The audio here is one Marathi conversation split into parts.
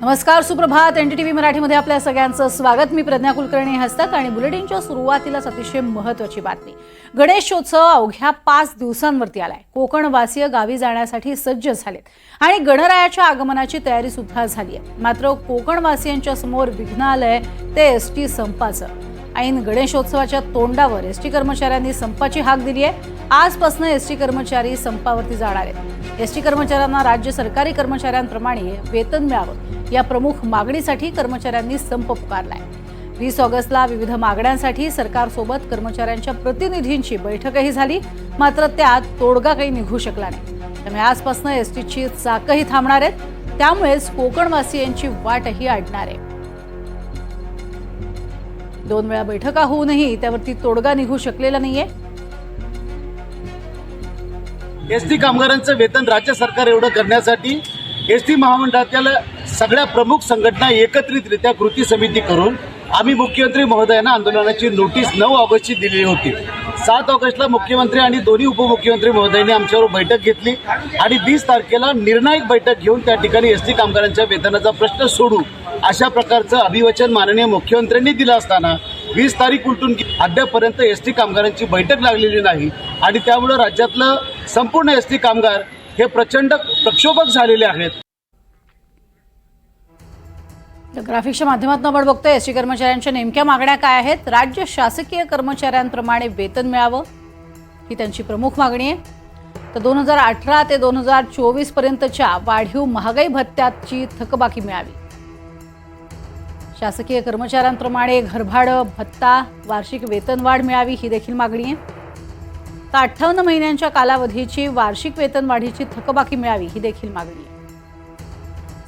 नमस्कार सुप्रभात. एनडीटीव्ही मराठीमध्ये आपल्या सगळ्यांचं स्वागत. मी प्रज्ञा कुलकर्णी हस्तक आणि बुलेटिनच्या सुरुवातीलाच अतिशय महत्वाची बातमी. गणेशोत्सव अवघ्या पाच दिवसांवरती आलाय. कोकणवासीय गावी जाण्यासाठी सज्ज झालेत आणि गणरायाच्या आगमनाची तयारी सुद्धा झाली आहे मात्र कोकणवासियांच्या समोर विघ्न आलंय ते एस टी संपाचं. ऐन गणेशोत्सवाच्या तोंडावर एस टी कर्मचाऱ्यांनी संपाची हाक दिली आहे. आजपासून एस टी कर्मचारी संपावरती जाणार आहेत. एस टी कर्मचाऱ्यांना राज्य सरकारी कर्मचाऱ्यांप्रमाणे वेतन मिळावं. या प्रमुख मागणीसाठी कर्मचाऱ्यांनी संप पुकारलाय. वीस ऑगस्टला विविध मागण्यांसाठी सरकारसोबत कर्मचाऱ्यांच्या प्रतिनिधींची बैठकही झाली. मात्र त्यात तोडगा काही निघू शकला नाही. त्यामुळे आजपासून एस टीची चाकही थांबणार आहेत. त्यामुळेच कोकणवासियांची वाटही अडणार आहे. दोन वेळा बैठका होऊनही त्यावरती तोडगा निघू शकलेला नाहीये. एस टी कामगारांचं वेतन राज्य सरकार एवढं करण्यासाठी एस टी महामंडळातील सगळ्या प्रमुख संघटना एकत्रितरित्या कृती समिती करून आम्ही मुख्यमंत्री महोदयांना आंदोलनाची नोटीस नऊ ऑगस्टची दिलेली होती. सात ऑगस्टला मुख्यमंत्री आणि दोन्ही उपमुख्यमंत्री महोदयांनी आमच्यावर बैठक घेतली आणि वीस तारखेला निर्णायक बैठक घेऊन त्या ठिकाणी एस टी कामगारांच्या वेतनाचा प्रश्न सोडू अशा प्रकारचं अभिवचन माननीय मुख्यमंत्र्यांनी दिलं असताना वीस तारीख उलटून अद्यापर्यंत एस टी कामगारांची बैठक लागलेली नाही आणि त्यामुळं राज्यातलं संपूर्ण एस टी कामगार हे प्रचंड प्रक्षोभक झालेले आहेत. ग्राफिक्सच्या माध्यमातून आपण बघतोय एसटी कर्मचाऱ्यांच्या नेमक्या मागण्या काय आहेत? राज्य शासकीय कर्मचाऱ्यांप्रमाणे वेतन मिळावं? ही त्यांची प्रमुख मागणी आहे. तर दोन हजार अठरा ते दोन हजार चोवीस पर्यंतच्या वाढीव महागाई भत्त्याची थकबाकी मिळावी. शासकीय कर्मचाऱ्यांप्रमाणे घरभाडं भत्ता वार्षिक वेतनवाढ मिळावी ही देखील मागणी आहे. तर अठ्ठावन्न महिन्यांच्या कालावधीची वार्षिक वेतनवाढीची थकबाकी मिळावी ही देखील मागणी आहे.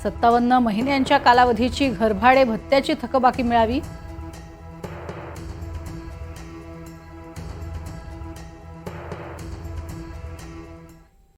सत्तावन्न महिन्यांच्या कालावधीची घरभाडे भत्त्याची थकबाकी मिळावी